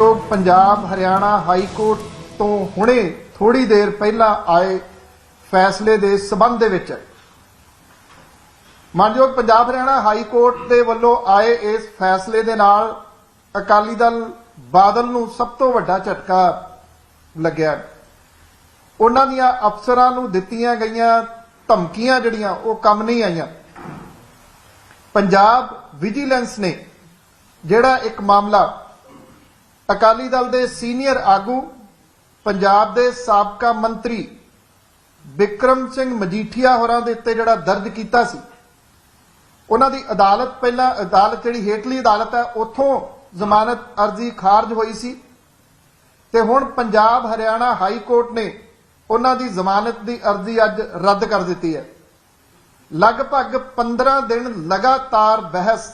ਜੋ Punjab, Haryana high court ਤੋਂ ਹੁਣੇ ਥੋੜੀ ਦੇਰ ਪਹਿਲਾਂ ਆਏ ਫੈਸਲੇ ਦੇ ਸਬੰਧ ਦੇ ਵਿੱਚ। ਮਾਨਯੋਗ ਪੰਜਾਬ, ਹਰਿਆਣਾ ਹਾਈ ਕੋਰਟ ਦੇ ਵੱਲੋਂ ਆਏ ਇਸ ਫੈਸਲੇ ਦੇ ਨਾਲ ਅਕਾਲੀ ਦਲ ਬਾਦਲ ਨੂੰ ਸਭ ਤੋਂ ਵੱਡਾ ਝਟਕਾ ਲੱਗਿਆ। ਉਹਨਾਂ ਦੀਆਂ ਅਫਸਰਾਂ ਨੂੰ ਦਿੱਤੀਆਂ ਗਈਆਂ ਧਮਕੀਆਂ ਜਿਹੜੀਆਂ, ਉਹ ਕੰਮ ਨਹੀਂ ਆਈਆਂ। ਪੰਜਾਬ ਵਿਜੀਲੈਂਸ ਨੇ ਜਿਹੜਾ ਇੱਕ ਮਾਮਲਾ ਅਕਾਲੀ ਦਲ ਦੇ ਸੀਨੀਅਰ ਆਗੂ, ਪੰਜਾਬ ਦੇ ਸਾਬਕਾ ਮੰਤਰੀ ਵਿਕਰਮ ਸਿੰਘ ਮਜੀਠੀਆ ਹੋਰਾਂ ਦੇ ਉੱਤੇ ਜਿਹੜਾ ਦਰਜ ਕੀਤਾ ਸੀ। ਉਹਨਾਂ ਦੀ ਅਦਾਲਤ ਪਹਿਲਾਂ, ਅਦਾਲਤ ਜਿਹੜੀ ਹੇਠਲੀ ਅਦਾਲਤ ਹੈ, ਉੱਥੋਂ ਜ਼ਮਾਨਤ ਅਰਜ਼ੀ ਖਾਰਜ ਹੋਈ ਸੀ ਤੇ ਹੁਣ ਪੰਜਾਬ ਹਰਿਆਣਾ ਹਾਈ ਕੋਰਟ ਨੇ ਉਹਨਾਂ ਦੀ ਜ਼ਮਾਨਤ ਦੀ ਅਰਜ਼ੀ ਅੱਜ ਰੱਦ ਕਰ ਦਿੱਤੀ ਹੈ। ਲਗਭਗ 15 ਦਿਨ ਲਗਾਤਾਰ ਬਹਿਸ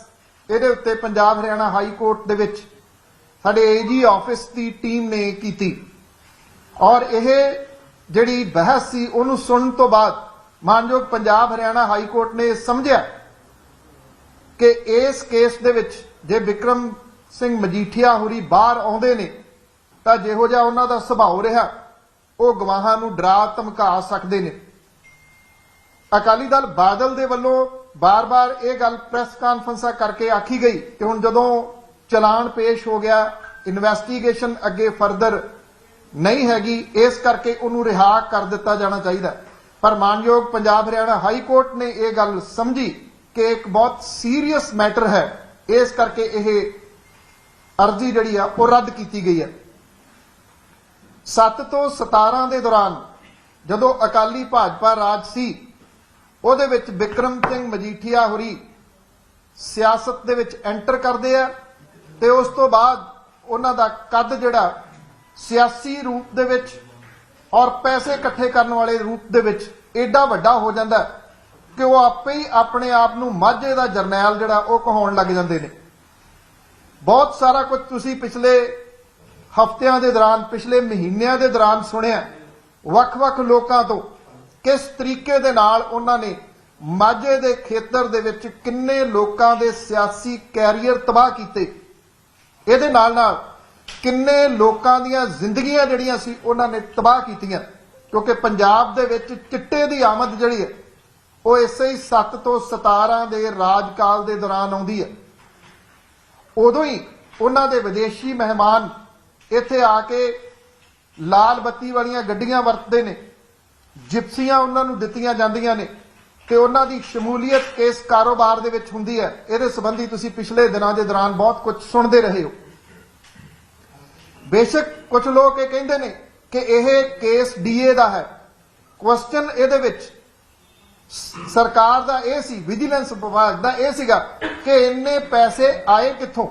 ਇਹਦੇ ਉੱਤੇ ਪੰਜਾਬ ਹਰਿਆਣਾ ਹਾਈ ਕੋਰਟ ਦੇ ਵਿੱਚ ਸਾਡੇ ਏਜੀ ਆਫਿਸ ਦੀ ਟੀਮ ਨੇ ਕੀਤੀ। ਔਰ ਇਹ ਜਿਹੜੀ ਬਹਿਸ ਸੀ, ਉਹਨੂੰ ਸੁਣਨ ਤੋਂ ਬਾਅਦ ਮਾਨਯੋਗ ਪੰਜਾਬ ਹਰਿਆਣਾ ਹਾਈ ਕੋਰਟ ਨੇ ਸਮਝਿਆ ਕਿ ਇਸ ਕੇਸ ਦੇ ਵਿੱਚ ਜੇ ਵਿਕਰਮ ਸਿੰਘ ਮਜੀਠੀਆ ਹੁਰੀ ਬਾਹਰ ਆਉਂਦੇ ਨੇ, ਤਾਂ ਜਿਹੋ ਜਿਹਾ ਉਹਨਾਂ ਦਾ ਸੁਭਾਅ ਰਿਹਾ, ਉਹ ਗਵਾਹਾਂ ਨੂੰ ਡਰਾ ਧਮਕਾ ਸਕਦੇ ਨੇ। ਅਕਾਲੀ ਦਲ ਬਾਦਲ ਦੇ ਵੱਲੋਂ ਬਾਰ-ਬਾਰ ਇਹ ਗੱਲ ਪ੍ਰੈਸ ਕਾਨਫਰੰਸਾਂ ਕਰਕੇ ਆਖੀ ਗਈ ਕਿ ਹੁਣ ਜਦੋਂ ਚਲਾਨ ਪੇਸ਼ ਹੋ ਗਿਆ ਇਨਵੈਸਟੀਗੇਸ਼ਨ ਅੱਗੇ ਫਰਦਰ ਨਹੀਂ ਹੈਗੀ, ਇਸ ਕਰਕੇ ਉਹਨੂੰ ਰਿਹਾ ਕਰ ਦਿੱਤਾ ਜਾਣਾ ਚਾਹੀਦਾ। ਪਰ ਮਾਨਯੋਗ ਪੰਜਾਬ ਹਰਿਆਣਾ ਹਾਈ ਕੋਰਟ ਨੇ ਇਹ ਗੱਲ ਸਮਝੀ ਕਿ ਇੱਕ ਬਹੁਤ ਸੀਰੀਅਸ ਮੈਟਰ ਹੈ। ਇਸ ਕਰਕੇ ਇਹ ਅਰਜ਼ੀ ਜਿਹੜੀ ਆ, ਉਹ ਰੱਦ ਕੀਤੀ ਗਈ ਹੈ। 7 ਤੋਂ 17 ਦੇ ਦੌਰਾਨ ਜਦੋਂ ਅਕਾਲੀ ਭਾਜਪਾ ਰਾਜ ਸੀ, ਉਹਦੇ ਵਿੱਚ ਵਿਕਰਮ ਸਿੰਘ ਮਜੀਠੀਆ ਹੋਰੀ ਸਿਆਸਤ ਦੇ ਵਿੱਚ ਐਂਟਰ ਕਰਦੇ ਆ। ਤੇ ਉਸ ਤੋਂ ਬਾਅਦ ਉਹਨਾਂ ਦਾ ਕੱਦ ਜਿਹੜਾ ਸਿਆਸੀ ਰੂਪ ਦੇ ਵਿੱਚ ਔਰ ਪੈਸੇ ਇਕੱਠੇ ਕਰਨ ਵਾਲੇ ਰੂਪ ਦੇ ਵਿੱਚ ਏਡਾ ਵੱਡਾ ਹੋ ਜਾਂਦਾ ਕਿ ਉਹ ਆਪੇ ਹੀ ਆਪਣੇ ਆਪ ਨੂੰ ਮਾਝੇ ਦਾ ਜਰਨੈਲ ਜਿਹੜਾ ਉਹ ਕਹਾਉਣ ਲੱਗ ਜਾਂਦੇ ਨੇ। ਬਹੁਤ ਸਾਰਾ ਕੁਝ ਤੁਸੀਂ ਪਿਛਲੇ ਹਫ਼ਤਿਆਂ ਦੇ ਦੌਰਾਨ, ਪਿਛਲੇ ਮਹੀਨਿਆਂ ਦੇ ਦੌਰਾਨ ਸੁਣਿਆ ਵੱਖ-ਵੱਖ ਲੋਕਾਂ ਤੋਂ ਕਿਸ ਤਰੀਕੇ ਦੇ ਨਾਲ ਉਹਨਾਂ ਨੇ ਮਾਝੇ ਦੇ ਖੇਤਰ ਦੇ ਵਿੱਚ ਕਿੰਨੇ ਲੋਕਾਂ ਦੇ ਸਿਆਸੀ ਕੈਰੀਅਰ ਤਬਾਹ ਕੀਤੇ। ਇਹਦੇ ਨਾਲ ਨਾਲ ਕਿੰਨੇ ਲੋਕਾਂ ਦੀਆਂ ਜ਼ਿੰਦਗੀਆਂ ਜਿਹੜੀਆਂ ਸੀ, ਉਹਨਾਂ ਨੇ ਤਬਾਹ ਕੀਤੀਆਂ। ਕਿਉਂਕਿ ਪੰਜਾਬ ਦੇ ਵਿੱਚ ਚਿੱਟੇ ਦੀ ਆਮਦ ਜਿਹੜੀ ਹੈ, ਉਹ ਇਸੇ ਹੀ 7 ਤੋਂ 17 ਦੇ ਰਾਜਕਾਲ ਦੇ ਦੌਰਾਨ ਆਉਂਦੀ ਹੈ। ਉਦੋਂ ਹੀ ਉਹਨਾਂ ਦੇ ਵਿਦੇਸ਼ੀ ਮਹਿਮਾਨ ਇੱਥੇ ਆ ਕੇ ਲਾਲ ਬੱਤੀ ਵਾਲੀਆਂ ਗੱਡੀਆਂ ਵਰਤਦੇ ਨੇ, ਜਿਪਸੀਆਂ ਉਹਨਾਂ ਨੂੰ ਦਿੱਤੀਆਂ ਜਾਂਦੀਆਂ ਨੇ। ਤੇ ਉਹਨਾਂ ਦੀ ਸ਼ਮੂਲੀਅਤ ਇਸ ਕਾਰੋਬਾਰ ਦੇ ਵਿੱਚ ਹੁੰਦੀ ਹੈ। ਇਹਦੇ ਸੰਬੰਧੀ ਤੁਸੀਂ ਪਿਛਲੇ ਦਿਨਾਂ ਦੇ ਦੌਰਾਨ ਬਹੁਤ ਕੁਝ ਸੁਣਦੇ ਰਹੇ ਹੋ। ਬੇਸ਼ੱਕ ਕੁਝ ਲੋਕ ਇਹ ਕਹਿੰਦੇ ਨੇ ਕਿ ਇਹ ਕੇਸ ਡੀਏ ਦਾ ਹੈ। ਕੁਐਸਚਨ ਇਹਦੇ ਵਿੱਚ ਸਰਕਾਰ ਦਾ ਇਹ ਸੀ, ਵਿਜੀਲੈਂਸ ਵਿਭਾਗ ਦਾ ਇਹ ਸੀਗਾ ਕਿ ਇੰਨੇ ਪੈਸੇ ਆਏ ਕਿੱਥੋਂ?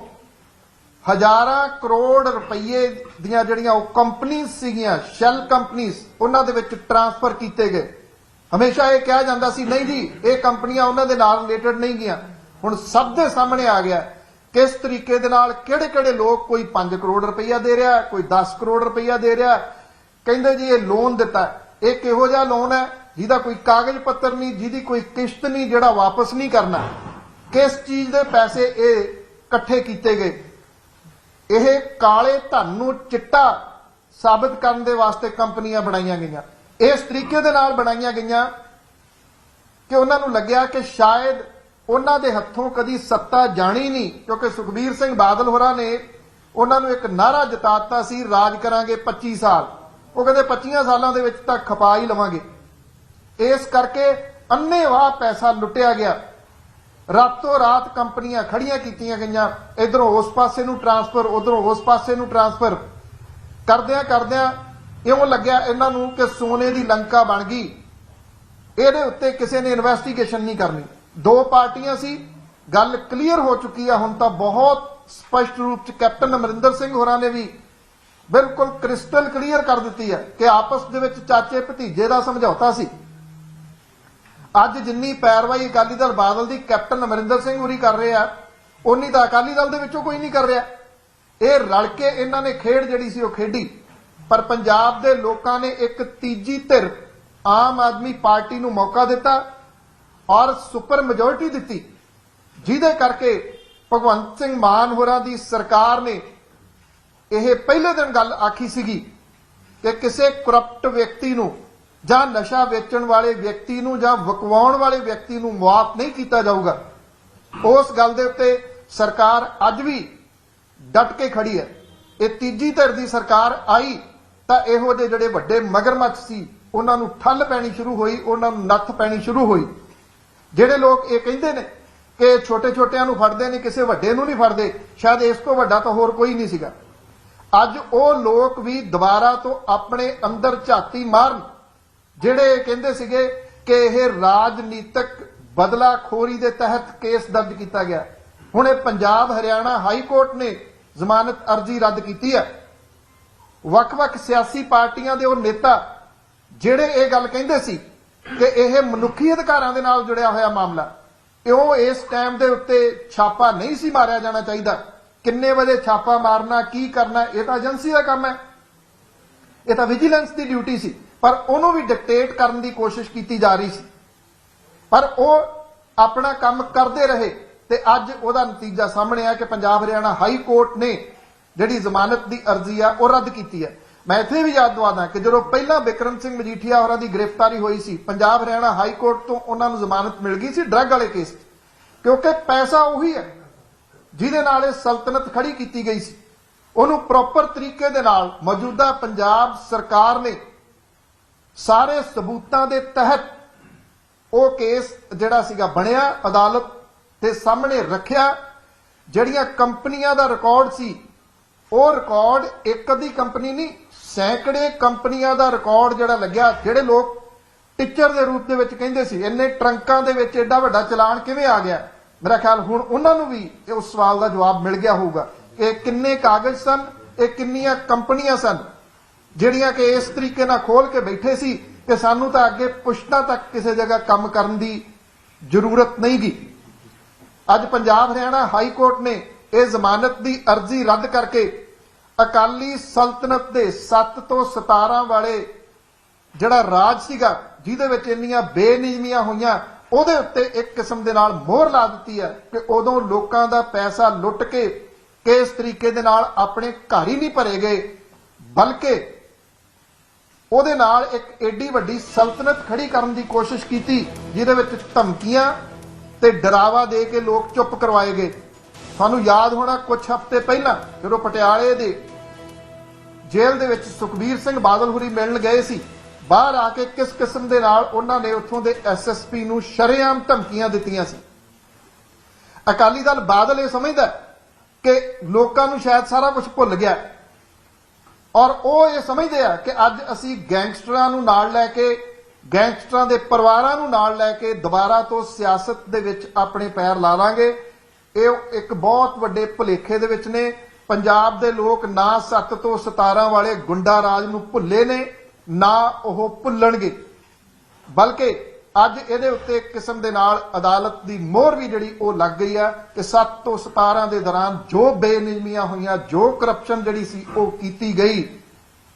ਹਜ਼ਾਰਾਂ ਕਰੋੜ ਰੁਪਏ ਦੀਆਂ ਜਿਹੜੀਆਂ ਉਹ ਕੰਪਨੀਆਂ ਸੀਗੀਆਂ ਸ਼ੈਲ ਕੰਪਨੀਆਂ ਉਹਨਾਂ ਦੇ ਵਿੱਚ ਟਰਾਂਸਫਰ ਕੀਤੇ ਗਏ। ਹਮੇਸ਼ਾ ਇਹ ਕਿਹਾ ਜਾਂਦਾ ਸੀ, ਨਹੀਂ ਜੀ, ਇਹ ਕੰਪਨੀਆਂ ਉਹਨਾਂ ਦੇ ਨਾਲ ਰਿਲੇਟਡ ਨਹੀਂ ਗਈਆਂ। ਹੁਣ ਸਭ ਦੇ ਸਾਹਮਣੇ ਆ ਗਿਆ। ਕਿਸ ਤਰੀਕੇ ਦੇ ਨਾਲ ਕਿਹੜੇ ਕਿਹੜੇ ਲੋਕ ਕੋਈ 5 ਕਰੋੜ ਰੁਪਈਆ ਦੇ ਰਿਹਾ, ਕੋਈ 10 ਕਰੋੜ ਰੁਪਈਆ ਦੇ ਰਿਹਾ। ਕਹਿੰਦੇ ਜੀ, ਇਹ ਲੋਨ ਦਿੱਤਾ। ਇਹ ਕਿਹੋ ਜਿਹਾ ਲੋਨ ਹੈ? ਜਿਹਦਾ ਕੋਈ ਕਾਗਜ਼ ਪੱਤਰ ਨਹੀਂ, ਜਿਹਦੀ ਕੋਈ ਕਿਸ਼ਤ ਨਹੀਂ, ਜਿਹੜਾ ਵਾਪਸ ਨਹੀਂ ਕਰਨਾ। ਕਿਸ ਚੀਜ਼ ਦੇ ਪੈਸੇ ਇਹ ਇਕੱਠੇ ਕੀਤੇ ਗਏ? ਇਹ ਕਾਲੇ ਧਨ ਨੂੰ ਚਿੱਟਾ ਸਾਬਤ ਕਰਨ ਦੇ ਵਾਸਤੇ ਕੰਪਨੀਆਂ ਬਣਾਈਆਂ ਗਈਆਂ। ਇਸ ਤਰੀਕੇ ਦੇ ਨਾਲ ਬਣਾਈਆਂ ਗਈਆਂ ਕਿ ਉਹਨਾਂ ਨੂੰ ਲੱਗਿਆ ਕਿ ਸ਼ਾਇਦ ਉਹਨਾਂ ਦੇ ਹੱਥੋਂ ਕਦੀ ਸੱਤਾ ਜਾਣੀ ਨਹੀਂ, ਕਿਉਂਕਿ ਸੁਖਬੀਰ ਸਿੰਘ ਬਾਦਲ ਹੋਰਾਂ ਨੇ ਉਹਨਾਂ ਨੂੰ ਇੱਕ ਨਾਰਾ ਜਿਤਾਤਾ ਸੀ, ਰਾਜ ਕਰਾਂਗੇ 25 ਸਾਲ। ਉਹ ਕਹਿੰਦੇ 25 ਸਾਲਾਂ ਦੇ ਵਿੱਚ ਤਾਂ ਖਪਾ ਹੀ ਲਵਾਂਗੇ। ਇਸ ਕਰਕੇ ਅੰਨੇਵਾਹ ਪੈਸਾ ਲੁੱਟਿਆ ਗਿਆ। ਰਾਤੋਂ ਰਾਤ ਕੰਪਨੀਆਂ ਖੜੀਆਂ ਕੀਤੀਆਂ ਗਈਆਂ। ਇਧਰੋਂ ਉਸ ਪਾਸੇ ਨੂੰ ਟਰਾਂਸਫਰ, ਉਧਰੋਂ ਉਸ ਪਾਸੇ ਨੂੰ ਟਰਾਂਸਫਰ। ਕਰਦਿਆਂ ਕਰਦਿਆਂ ਇਉਂ ਲੱਗਿਆ ਇਹਨਾਂ ਨੂੰ ਕਿ ਸੋਨੇ ਦੀ ਲੰਕਾ ਬਣ ਗਈ। ਇਹਦੇ ਉੱਤੇ ਕਿਸੇ ਨੇ ਇਨਵੈਸਟੀਗੇਸ਼ਨ ਨਹੀਂ ਕਰਨੀ। ਦੋ ਪਾਰਟੀਆਂ ਸੀ। ਗੱਲ ਕਲੀਅਰ ਹੋ ਚੁੱਕੀ ਆ। ਹੁਣ ਤਾਂ ਬਹੁਤ ਸਪਸ਼ਟ ਰੂਪ ਚ ਕੈਪਟਨ ਅਮਰਿੰਦਰ ਸਿੰਘ ਹੋਰਾਂ ਨੇ ਵੀ ਬਿਲਕੁਲ ਕ੍ਰਿਸਟਲ ਕਲੀਅਰ ਕਰ ਦਿੱਤੀ ਹੈ ਕਿ ਆਪਸ ਦੇ ਵਿੱਚ ਚਾਚੇ ਭਤੀਜੇ ਦਾ ਸਮਝੌਤਾ ਸੀ। ਅੱਜ ਜਿੰਨੀ ਪੈਰਵਾਈ ਅਕਾਲੀ ਦਲ ਬਾਦਲ ਦੀ ਕੈਪਟਨ ਅਮਰਿੰਦਰ ਸਿੰਘ ਹੋਰੀ ਕਰ ਰਹੇ ਆ ਉਨੀ ਤਾਂ ਅਕਾਲੀ ਦਲ ਦੇ ਵਿੱਚੋਂ ਕੋਈ ਨਹੀਂ ਕਰ ਰਿਹਾ। ਇਹ ਰਲ ਕੇ ਇਹਨਾਂ ਨੇ ਖੇਡ ਜਿਹੜੀ ਸੀ ਉਹ ਖੇਡੀ। ਪਰ ਪੰਜਾਬ ਦੇ ਲੋਕਾਂ ਨੇ ਇੱਕ ਤੀਜੀ ਧਿਰ ਆਮ ਆਦਮੀ ਪਾਰਟੀ ਨੂੰ ਮੌਕਾ ਦਿੱਤਾ ਔਰ ਸੁਪਰ ਮੈਜੋਰਿਟੀ ਦਿੱਤੀ, ਜਿਹਦੇ ਕਰਕੇ ਭਗਵੰਤ ਸਿੰਘ ਮਾਨ ਹੋਰਾਂ ਦੀ ਸਰਕਾਰ ਨੇ ਇਹ ਪਹਿਲੇ ਦਿਨ ਗੱਲ ਆਖੀ ਸੀਗੀ ਕਿ ਕਿਸੇ ਕਰਪਟ ਵਿਅਕਤੀ ਨੂੰ ਜਾਂ ਨਸ਼ਾ ਵੇਚਣ ਵਾਲੇ ਵਿਅਕਤੀ ਨੂੰ ਜਾਂ ਵਕਵਾਉਣ ਵਾਲੇ ਵਿਅਕਤੀ ਨੂੰ ਮੁਆਫ ਨਹੀਂ ਕੀਤਾ ਜਾਊਗਾ। ਉਸ ਗੱਲ ਦੇ ਉੱਤੇ ਸਰਕਾਰ ਅੱਜ ਵੀ ਡਟ ਕੇ ਖੜੀ ਹੈ। ਇਹ ਤੀਜੀ ਧਿਰ ਦੀ ਸਰਕਾਰ ਆਈ ਤਾਂ ਇਹੋ ਜਿਹੇ ਜਿਹੜੇ ਵੱਡੇ ਮਗਰਮੱਛ ਸੀ, ਉਹਨਾਂ ਨੂੰ ਠੱਲ ਪੈਣੀ ਸ਼ੁਰੂ ਹੋਈ, ਉਹਨਾਂ ਨੂੰ ਨੱਥ ਪੈਣੀ ਸ਼ੁਰੂ ਹੋਈ। ਜਿਹੜੇ ਲੋਕ ਇਹ ਕਹਿੰਦੇ ਨੇ ਕਿ ਛੋਟੇ ਛੋਟਿਆਂ ਨੂੰ ਫੜਦੇ ਨੇ, ਕਿਸੇ ਵੱਡੇ ਨੂੰ ਨਹੀਂ ਫੜਦੇ, ਸ਼ਾਇਦ ਇਸ ਤੋਂ ਵੱਡਾ ਤਾਂ ਹੋਰ ਕੋਈ ਨਹੀਂ ਸੀਗਾ। ਅੱਜ ਉਹ ਲੋਕ ਵੀ ਦੁਬਾਰਾ ਤੋਂ ਆਪਣੇ ਅੰਦਰ ਝਾਤੀ ਮਾਰਨ, ਜਿਹੜੇ ਇਹ ਕਹਿੰਦੇ ਸੀਗੇ ਕਿ ਇਹ ਰਾਜਨੀਤਿਕ ਬਦਲਾਖੋਰੀ ਦੇ ਤਹਿਤ ਕੇਸ ਦਰਜ ਕੀਤਾ ਗਿਆ। ਹੁਣ ਇਹ ਪੰਜਾਬ, ਹਰਿਆਣਾ ਹਾਈ ਕੋਰਟ ਨੇ ਜ਼ਮਾਨਤ ਅਰਜ਼ੀ ਰੱਦ ਕੀਤੀ ਹੈ। ਵੱਖ-ਵੱਖ ਸਿਆਸੀ ਪਾਰਟੀਆਂ ਦੇ ਉਹ ਨੇਤਾ ਜਿਹੜੇ ਇਹ ਗੱਲ ਕਹਿੰਦੇ ਸੀ ਕਿ ਇਹ ਮਨੁੱਖੀ ਅਧਿਕਾਰਾਂ ਦੇ ਨਾਲ ਜੁੜਿਆ ਹੋਇਆ ਮਾਮਲਾ, ਇਉਂ ਇਸ ਟਾਈਮ ਦੇ ਉੱਤੇ ਛਾਪਾ ਨਹੀਂ ਸੀ ਮਾਰਿਆ ਜਾਣਾ ਚਾਹੀਦਾ। ਕਿੰਨੇ ਵਜੇ ਛਾਪਾ ਮਾਰਨਾ, ਕੀ ਕਰਨਾ, ਇਹ ਤਾਂ ਏਜੰਸੀ ਦਾ ਕੰਮ ਹੈ। ਇਹ ਤਾਂ ਵਿਜੀਲੈਂਸ ਦੀ ਡਿਊਟੀ ਸੀ, ਪਰ ਉਹਨੂੰ ਵੀ ਡਿਕਟੇਟ ਕਰਨ ਦੀ ਕੋਸ਼ਿਸ਼ ਕੀਤੀ ਜਾ ਰਹੀ ਸੀ। ਪਰ ਉਹ ਆਪਣਾ ਕੰਮ ਕਰਦੇ ਰਹੇ ਤੇ ਅੱਜ ਉਹਦਾ ਨਤੀਜਾ ਸਾਹਮਣੇ ਆ ਕਿ ਪੰਜਾਬ ਹਰਿਆਣਾ ਹਾਈ ਕੋਰਟ ਨੇ ਜਿਹੜੀ ਜ਼ਮਾਨਤ ਦੀ ਅਰਜ਼ੀ ਆ, ਉਹ ਰੱਦ ਕੀਤੀ ਹੈ। ਮੈਂ ਇੱਥੇ ਵੀ ਯਾਦ ਦਵਾਦਾ ਕਿ ਜਦੋਂ ਪਹਿਲਾਂ ਬਿਕਰਮ ਸਿੰਘ ਮਜੀਠੀਆ ਹੋਰਾਂ ਦੀ ਗ੍ਰਿਫਤਾਰੀ ਹੋਈ ਸੀ, ਪੰਜਾਬ ਹਰਿਆਣਾ ਹਾਈ ਕੋਰਟ ਤੋਂ ਉਹਨਾਂ ਨੂੰ ਜ਼ਮਾਨਤ ਮਿਲ ਗਈ ਸੀ, ਡਰੱਗ ਵਾਲੇ ਕੇਸ 'ਚ ਕਿਉਂਕਿ ਪੈਸਾ ਉਹੀ ਹੈ, ਜਿਹਦੇ ਨਾਲ ਇਹ ਸਲਤਨਤ ਖੜੀ ਕੀਤੀ ਗਈ ਸੀ। ਉਹਨੂੰ ਪ੍ਰੋਪਰ ਤਰੀਕੇ ਦੇ ਨਾਲ ਮੌਜੂਦਾ ਪੰਜਾਬ ਸਰਕਾਰ ਨੇ ਸਾਰੇ ਸਬੂਤਾਂ ਦੇ ਤਹਿਤ ਉਹ ਕੇਸ ਜਿਹੜਾ ਸੀਗਾ ਬਣਿਆ, ਅਦਾਲਤ ਦੇ ਸਾਹਮਣੇ ਰੱਖਿਆ, ਜਿਹੜੀਆਂ ਕੰਪਨੀਆਂ ਦਾ ਰਿਕਾਰਡ ਸੀ ਉਹ ਰਿਕਾਰਡ ਇੱਕ ਅੱਧੀ ਕੰਪਨੀ ਨਹੀਂ, ਸੈਂਕੜੇ ਕੰਪਨੀਆਂ ਦਾ ਰਿਕਾਰਡ ਜਿਹੜਾ ਲੱਗਿਆ, ਜਿਹੜੇ ਲੋਕ ਟੀਚਰ ਦੇ ਰੂਪ ਦੇ ਵਿੱਚ ਕਹਿੰਦੇ ਸੀ, ਇੰਨੇ ਟਰੰਕਾਂ ਦੇ ਵਿੱਚ ਐਡਾ ਵੱਡਾ ਚਲਾਨ ਕਿਵੇਂ ਆ ਗਿਆ? ਮੇਰਾ ਖਿਆਲ ਹੁਣ ਉਹਨਾਂ ਨੂੰ ਵੀ ਇਹ ਉਸ ਸਵਾਲ ਦਾ ਜਵਾਬ ਮਿਲ ਗਿਆ ਹੋਊਗਾ। ਕਿ ਕਿੰਨੇ ਕਾਗਜ਼ ਸਨ? ਇਹ ਕਿੰਨੀਆਂ ਕੰਪਨੀਆਂ ਸਨ? ਜਿਹੜੀਆਂ ਕਿ ਇਸ ਤਰੀਕੇ ਨਾਲ ਖੋਲ ਕੇ ਬੈਠੇ ਸੀ ਕਿ ਸਾਨੂੰ ਤਾਂ ਅੱਗੇ ਪੁਸ਼ਤਾ ਤੱਕ ਕਿਸੇ ਜਗ੍ਹਾ ਕੰਮ ਕਰਨ ਦੀ ਜ਼ਰੂਰਤ ਨਹੀਂ ਗੀ ਅੱਜ ਪੰਜਾਬ ਹਰਿਆਣਾ ਹਾਈ ਕੋਰਟ ਨੇ ਇਹ ਜ਼ਮਾਨਤ ਦੀ ਅਰਜ਼ੀ ਰੱਦ ਕਰਕੇ ਅਕਾਲੀ ਸਲਤਨਤ ਦੇ 7 ਤੋਂ 17 ਵਾਲੇ ਜਿਹੜਾ ਰਾਜ ਸੀਗਾ, ਜਿਹਦੇ ਵਿੱਚ ਇੰਨੀਆਂ ਬੇਨਿਯਮੀਆਂ ਹੋਈਆਂ, ਉਹਦੇ ਉੱਤੇ ਇੱਕ ਕਿਸਮ ਦੇ ਨਾਲ ਮੋਹਰ ਲਾ ਦਿੱਤੀ ਹੈ ਕਿ ਉਦੋਂ ਲੋਕਾਂ ਦਾ ਪੈਸਾ ਲੁੱਟ ਕੇ ਕਿਸ ਤਰੀਕੇ ਦੇ ਨਾਲ ਆਪਣੇ ਘਰ ਹੀ ਨਹੀਂ ਭਰੇ ਗਏ, ਬਲਕਿ ਉਹਦੇ ਨਾਲ ਇੱਕ ਏਡੀ ਵੱਡੀ ਸਲਤਨਤ ਖੜੀ ਕਰਨ ਦੀ ਕੋਸ਼ਿਸ਼ ਕੀਤੀ, ਜਿਹਦੇ ਵਿੱਚ ਧਮਕੀਆਂ ਤੇ ਡਰਾਵਾ ਦੇ ਕੇ ਲੋਕ ਚੁੱਪ ਕਰਵਾਏ ਗਏ। ਤੁਹਾਨੂੰ ਯਾਦ ਹੋਣਾ ਕੁਝ ਹਫ਼ਤੇ ਪਹਿਲਾਂ, ਜਦੋਂ ਪਟਿਆਲੇ ਦੇ ਜੇਲ੍ਹ ਦੇ ਵਿੱਚ ਸੁਖਬੀਰ ਸਿੰਘ ਬਾਦਲ ਮਿਲਣ ਗਏ ਸੀ, ਬਾਹਰ ਆ ਕੇ ਕਿਸ ਕਿਸਮ ਦੇ ਨਾਲ ਉਹਨਾਂ ਨੇ ਉੱਥੋਂ ਦੇ ਐਸਐਸਪੀ ਨੂੰ ਸ਼ਰੇਆਮ ਧਮਕੀਆਂ ਦਿੱਤੀਆਂ ਸੀ। ਅਕਾਲੀ ਦਲ ਬਾਦਲ ਇਹ ਸਮਝਦਾ ਕਿ ਲੋਕਾਂ ਨੂੰ ਸ਼ਾਇਦ ਸਾਰਾ ਕੁਝ ਭੁੱਲ ਗਿਆ ਔਰ ਉਹ ਇਹ ਸਮਝਦੇ ਆ ਕਿ ਅੱਜ ਅਸੀਂ ਗੈਂਗਸਟਰਾਂ ਨੂੰ ਨਾਲ ਲੈ ਕੇ, ਗੈਂਗਸਟਰਾਂ ਦੇ ਪਰਿਵਾਰਾਂ ਨੂੰ ਨਾਲ ਲੈ ਕੇ ਦੁਬਾਰਾ ਤੋਂ ਸਿਆਸਤ ਦੇ ਵਿੱਚ ਆਪਣੇ ਪੈਰ ਲਾ ਲਾਂਗੇ। ਇਹ ਇੱਕ ਬਹੁਤ ਵੱਡੇ ਭੁਲੇਖੇ ਦੇ ਵਿੱਚ ਨੇ। ਪੰਜਾਬ ਦੇ ਲੋਕ ਨਾ 7 ਤੋਂ 17 ਵਾਲੇ ਗੁੰਡਾ ਰਾਜ ਨੂੰ ਭੁੱਲੇ ਨੇ, ਨਾ ਉਹ ਭੁੱਲਣਗੇ। ਬਲਕਿ ਅੱਜ ਇਹਦੇ ਉੱਤੇ ਇੱਕ ਕਿਸਮ ਦੇ ਨਾਲ ਅਦਾਲਤ ਦੀ ਮੋਹਰ ਵੀ ਜਿਹੜੀ ਉਹ ਲੱਗ ਗਈ ਆ ਕਿ 7 ਤੋਂ 17 ਦੇ ਦੌਰਾਨ ਜੋ ਬੇਨਿਯਮੀਆਂ ਹੋਈਆਂ, ਜੋ ਕਰਪਸ਼ਨ ਜਿਹੜੀ ਸੀ ਉਹ ਕੀਤੀ ਗਈ।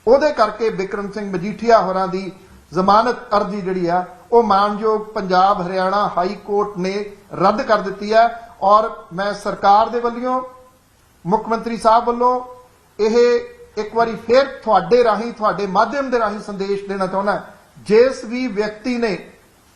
ਉਹਦੇ ਕਰਕੇ ਬਿਕਰਮ ਸਿੰਘ ਮਜੀਠੀਆ ਹੋਰਾਂ ਦੀ ਜ਼ਮਾਨਤ ਅਰਜ਼ੀ ਜਿਹੜੀ ਆ, ਉਹ ਮਾਨਯੋਗ ਪੰਜਾਬ ਹਰਿਆਣਾ ਹਾਈ ਕੋਰਟ ਨੇ ਰੱਦ ਕਰ ਦਿੱਤੀ ਹੈ ਔਰ ਮੈਂ ਸਰਕਾਰ ਦੇ ਵੱਲੋਂ, ਮੁੱਖ ਮੰਤਰੀ ਸਾਹਿਬ ਵੱਲੋਂ ਇਹ ਇੱਕ ਵਾਰੀ ਫੇਰ ਤੁਹਾਡੇ ਰਾਹੀਂ, ਤੁਹਾਡੇ ਮਾਧਿਅਮ ਦੇ ਰਾਹੀਂ ਸੰਦੇਸ਼ ਦੇਣਾ ਚਾਹੁੰਦਾ ਜਿਸ ਵੀ ਵਿਅਕਤੀ ਨੇ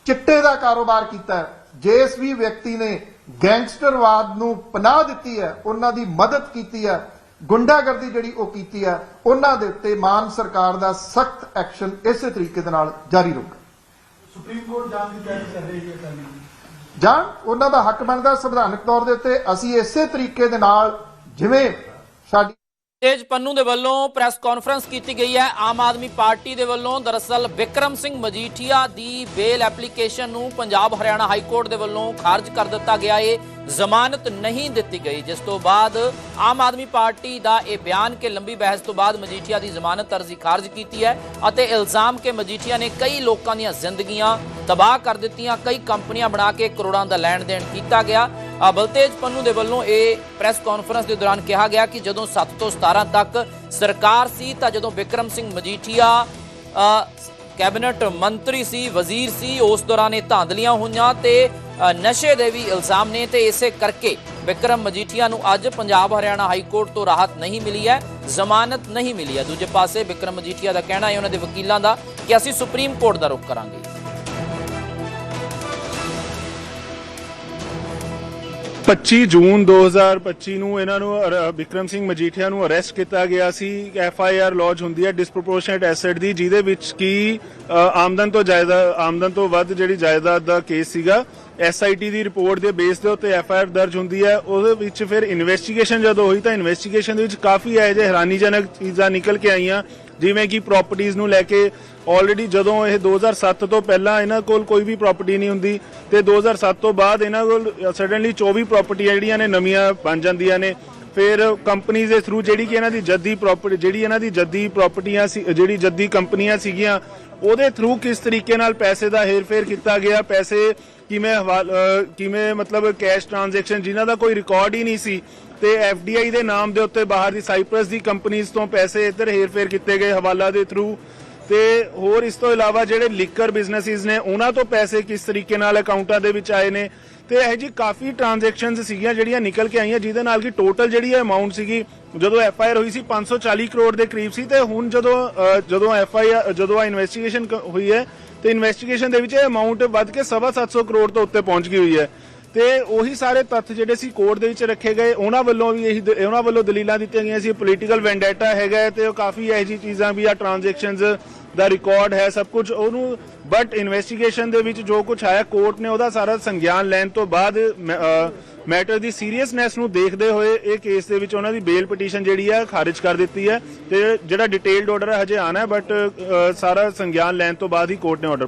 ਚਿੱਟੇ ਦਾ ਕਾਰੋਬਾਰ ਕੀਤਾ ਹੈ, ਜਿਸ ਵੀ ਵਿਅਕਤੀ ਨੇ ਗੈਂਗਸਟਰਵਾਦ ਨੂੰ ਪਨਾਹ ਦਿੱਤੀ ਹੈ, ਉਹਨਾਂ ਦੀ ਮਦਦ ਕੀਤੀ ਹੈ, ਗੁੰਡਾਗਰਦੀ ਜਿਹੜੀ ਉਹ ਕੀਤੀ ਹੈ, ਉਹਨਾਂ ਦੇ ਉੱਤੇ ਮਾਨ ਸਰਕਾਰ ਦਾ ਸਖਤ ਐਕਸ਼ਨ ਇਸੇ ਤਰੀਕੇ ਦੇ ਨਾਲ ਜਾਰੀ ਰਹੂਗਾ। ਸੁਪਰੀਮ ਕੋਰਟ ਜਾਣ ਦੀ ਤਿਆਰੀ ਕਰ ਰਹੀ ਹੈ ਅਕਾਲੀ ਜਾਂ ਉਹਨਾਂ ਦਾ ਹੱਕ ਬਣਦਾ ਸੰਵਿਧਾਨਕ ਤੌਰ ਦੇ ਉੱਤੇ, ਅਸੀਂ ਇਸੇ ਤਰੀਕੇ ਦੇ ਨਾਲ ਜਿਵੇਂ ਸਾਡੀ ਤੇਜ ਪੰਨੂ ਦੇ ਵੱਲੋਂ ਪ੍ਰੈਸ ਕਾਨਫਰੰਸ ਕੀਤੀ ਗਈ ਹੈ। ਆਮ ਆਦਮੀ ਪਾਰਟੀ ਦੇ ਵੱਲੋਂ ਦਰਅਸਲ ਵਿਕਰਮ ਸਿੰਘ ਮਜੀਠੀਆ ਦੀ ਬੇਲ ਐਪਲੀਕੇਸ਼ਨ ਨੂੰ ਪੰਜਾਬ ਹਰਿਆਣਾ ਹਾਈ ਕੋਰਟ ਦੇ ਵੱਲੋਂ ਖਾਰਜ ਕਰ ਦਿੱਤਾ ਗਿਆ ਹੈ ਜ਼ਮਾਨਤ ਨਹੀਂ ਦਿੱਤੀ ਗਈ। ਜਿਸ ਤੋਂ ਬਾਅਦ ਆਮ ਆਦਮੀ ਪਾਰਟੀ ਦਾ ਇਹ ਬਿਆਨ ਕਿ ਲੰਬੀ ਬਹਿਸ ਤੋਂ ਬਾਅਦ ਮਜੀਠੀਆ ਦੀ ਜ਼ਮਾਨਤ ਅਰਜ਼ੀ ਖਾਰਜ ਕੀਤੀ ਹੈ ਅਤੇ ਇਲਜ਼ਾਮ ਕਿ ਮਜੀਠੀਆ ਨੇ ਕਈ ਲੋਕਾਂ ਦੀਆਂ ਜ਼ਿੰਦਗੀਆਂ ਤਬਾਹ ਕਰ ਦਿੱਤੀਆਂ, ਕਈ ਕੰਪਨੀਆਂ ਬਣਾ ਕੇ ਕਰੋੜਾਂ ਦਾ ਲੈਣ ਦੇਣ ਕੀਤਾ ਗਿਆ। ਬਲਤੇਜ ਪੰਨੂ ਦੇ ਵੱਲੋਂ ਇਹ ਪ੍ਰੈਸ ਕਾਨਫਰੰਸ ਦੇ ਦੌਰਾਨ ਕਿਹਾ ਗਿਆ ਕਿ ਜਦੋਂ 7 ਤੋਂ 17 ਤੱਕ ਸਰਕਾਰ ਸੀ ਤਾਂ ਜਦੋਂ ਵਿਕਰਮ ਸਿੰਘ ਮਜੀਠੀਆ ਅ, ਕੈਬਨਿਟ ਮੰਤਰੀ ਸੀ ਵਜ਼ੀਰ ਸੀ ਉਸ ਦੌਰਾਨ ਇਹ ਧਾਂਦਲੀਆਂ ਹੋਈਆਂ ਤੇ ਨਸ਼ੇ ਦੇ ਵੀ ਇਲਜ਼ਾਮ ਨੇ ਤੇ ਇਸੇ ਕਰਕੇ ਵਿਕਰਮ ਮਜੀਠੀਆ ਨੂੰ ਅੱਜ ਪੰਜਾਬ ਹਰਿਆਣਾ ਹਾਈ ਕੋਰਟ ਤੋਂ ਰਾਹਤ ਨਹੀਂ ਮਿਲੀ ਹੈ ਜ਼ਮਾਨਤ ਨਹੀਂ ਮਿਲੀ ਹੈ। ਦੂਜੇ ਪਾਸੇ ਵਿਕਰਮ ਮਜੀਠੀਆ ਦਾ ਕਹਿਣਾ ਹੈ ਉਹਨਾਂ ਦੇ ਵਕੀਲਾਂ ਦਾ ਕਿ ਅਸੀਂ ਸੁਪਰੀਮ ਕੋਰਟ ਦਾ ਰੁਖ ਕਰਾਂਗੇ। 25 ਜੂਨ 2025 ਨੂੰ ਇਹਨਾਂ ਨੂੰ ਅਰ- ਵਿਕਰਮ ਸਿੰਘ ਮਜੀਠੀਆ ਨੂੰ ਅਰੈਸਟ ਕੀਤਾ ਗਿਆ ਸੀ। ਐਫ ਆਈ ਆਰ ਲੌਜ ਹੁੰਦੀ ਹੈ ਡਿਸਪ੍ਰੋਪੋਰਸ਼ਨੇਟ ਐਸੈਟ ਦੀ, ਜਿਹਦੇ ਵਿੱਚ ਕੀ ਆਮਦਨ ਤੋਂ ਜਾਇਦਾਦ ਆਮਦਨ ਤੋਂ ਵੱਧ ਜਿਹੜੀ ਜਾਇਦਾਦ ਦਾ ਕੇਸ ਸੀਗਾ ਐਸਆਈਟੀ ਦੀ ਰਿਪੋਰਟ ਦੇ ਬੇਸ ਦੇ ਉੱਤੇ ਐਫ ਆਈ ਆਰ ਦਰਜ ਹੁੰਦੀ ਹੈ। ਉਹਦੇ ਵਿੱਚ ਫਿਰ ਇਨਵੈਸਟੀਗੇਸ਼ਨ ਜਦੋਂ ਹੋਈ ਤਾਂ ਇਨਵੈਸਟੀਗੇਸ਼ਨ ਦੇ ਵਿੱਚ ਕਾਫੀ ਇਹੋ ਜਿਹੇ ਹੈਰਾਨੀਜਨਕ ਚੀਜ਼ਾਂ ਨਿਕਲ ਕੇ ਆਈਆਂ। ਜਿਵੇਂ ਕਿ ਪ੍ਰਾਪਰਟੀਆਂ ਨੂੰ ਲੈ ਕੇ ਆਲਰੇਡੀ ਜਦੋਂ ਇਹ 2007 ਤੋਂ ਪਹਿਲਾਂ ਇਹਨਾਂ ਕੋਲ ਕੋਈ ਵੀ ਪ੍ਰਾਪਰਟੀ ਨਹੀਂ ਹੁੰਦੀ, ਤੇ 2007 ਤੋਂ ਬਾਅਦ ਇਹਨਾਂ ਕੋਲ ਸਡਨਲੀ 24 ਪ੍ਰਾਪਰਟੀਆਂ ਜਿਹੜੀਆਂ ਨੇ ਨਵੀਆਂ ਬਣ ਜਾਂਦੀਆਂ ਨੇ। ਫਿਰ ਕੰਪਨੀਆਂ ਦੇ ਥਰੂ ਜਿਹੜੀ ਕਿ ਇਹਨਾਂ ਦੀ ਜੱਦੀ ਪ੍ਰਾਪਰਟੀ ਜਿਹੜੀ ਇਹਨਾਂ ਦੀ ਜੱਦੀ ਪ੍ਰਾਪਰਟੀਆਂ ਸੀ, ਜਿਹੜੀ ਜੱਦੀ ਕੰਪਨੀਆਂ ਸੀਗੀਆਂ, ਉਹਦੇ ਥਰੂ ਕਿਸ ਤਰੀਕੇ ਨਾਲ ਪੈਸੇ ਦਾ ਹੇਰਫੇਰ ਕੀਤਾ ਗਿਆ? ਪੈਸੇ ਕਿਵੇਂ ਹਵਾਲ- ਕਿਵੇਂ ਮਤਲਬ ਕੈਸ਼ ਟ੍ਰਾਂਜੈਕਸ਼ਨ ਜਿਨ੍ਹਾਂ ਦਾ ਕੋਈ ਰਿਕਾਰਡ ਹੀ ਨਹੀਂ ਸੀ, ਤੇ ਐਫਡੀਆਈ ਦੇ ਨਾਮ ਦੇ ਉੱਤੇ ਬਾਹਰ ਦੀ ਸਾਈਪ੍ਰਸ ਦੀ ਕੰਪਨੀਆਂ ਤੋਂ ਪੈਸੇ ਇੱਧਰ ਹੇਰਫੇਰ ਕੀਤੇ ਗਏ ਹਵਾਲਾ ਦੇ ਥਰੂ ਤੇ ਹੋਰ ਇਸ ਤੋਂ ਇਲਾਵਾ ਜਿਹੜੇ ਲਿਕਰ ਬਿਜ਼ਨੈਸਿਸ ਨੇ, ਉਹਨਾਂ ਤੋਂ ਪੈਸੇ ਕਿਸ ਤਰੀਕੇ ਨਾਲ ਅਕਾਊਂਟਾਂ ਦੇ ਵਿੱਚ ਆਏ ਨੇ? ਤੇ ਇਹ ਜੀ ਕਾਫੀ ਟ੍ਰਾਂਜੈਕਸ਼ਨਸ ਸੀਗੀਆਂ ਜਿਹੜੀਆਂ ਨਿਕਲ ਕੇ ਆਈਆਂ, ਜਿਹਦੇ ਨਾਲ ਕਿ ਟੋਟਲ ਜਿਹੜੀ ਅਮਾਉਂਟ ਸੀਗੀ, ਜਦੋਂ ਐਫ ਆਈ ਆਰ ਹੋਈ ਸੀ 540 ਕਰੋੜ ਦੇ ਕਰੀਬ ਸੀ ਤੇ ਹੁਣ ਜਦੋਂ ਜਦੋਂ ਐਫ ਆਈ ਆਰ ਜਦੋਂ ਆ ਇਨਵੈਸਟੀਗੇਸ਼ਨ ਹੋਈ ਹੈ, ਤੇ ਇਨਵੈਸਟੀਗੇਸ਼ਨ ਦੇ ਵਿੱਚ ਇਹ ਅਮਾਉਂਟ ਵੱਧ ਕੇ ਸਵਾ ਸੱਤ ਸੌ ਕਰੋੜ ਤੋਂ ਉੱਤੇ ਪਹੁੰਚ ਗਈ ਹੋਈ ਹੈ। ਤੇ ਉਹੀ ਸਾਰੇ ਤੱਥ ਜਿਹੜੇ ਸੀ ਕੋਰਟ ਦੇ ਵਿੱਚ ਰੱਖੇ ਗਏ, ਉਹਨਾਂ ਵੱਲੋਂ ਵੀ ਇਹੀ ਉਹਨਾਂ ਵੱਲੋਂ ਦਲੀਲਾਂ ਦਿੱਤੀਆਂ ਗਈਆਂ ਸੀ ਪੋਲੀਟੀਕਲ ਵੈਂਡੇਟਾ ਹੈਗਾ ਹੈ ਤੇ ਉਹ ਕਾਫੀ ਇਹੋ ਜਿਹੀ ਚੀਜ਼ਾਂ ਵੀ ਆ ਟ੍ਰਾਂਜੈਕਸ਼ਨਸ ਦਾ ਰਿਕਾਰਡ ਹੈ ਸਭ ਕੁਝ ਉਹਨੂੰ ਬਟ ਇਨਵੈਸਟੀਗੇਸ਼ਨ ਦੇ ਵਿੱਚ ਜੋ ਕੁਝ ਆਇਆ ਕੋਰਟ ਨੇ ਉਹਦਾ ਸਾਰਾ ਸੰਗਿਆਨ ਲੈਣ ਤੋਂ ਬਾਅਦ ਮੈਟਰ ਦੀ ਸੀਰੀਅਸਨੈਸ ਨੂੰ ਦੇਖਦੇ ਹੋਏ ਇਹ ਕੇਸ ਦੇ ਵਿੱਚ ਉਹਨਾਂ ਦੀ ਬੇਲ ਪਟੀਸ਼ਨ ਜਿਹੜੀ ਹੈ ਖਾਰਿਜ ਕਰ ਦਿੱਤੀ ਹੈ ਤੇ ਜਿਹੜਾ ਡਿਟੇਲਡ ਆਰਡਰ ਹੈ ਹਜੇ ਆਣਾ ਹੈ ਬਟ ਸਾਰਾ ਸੰਗਿਆਨ ਲੈਣ ਤੋਂ ਬਾਅਦ ਹੀ ਕੋਰਟ ਨੇ ਆਰਡਰ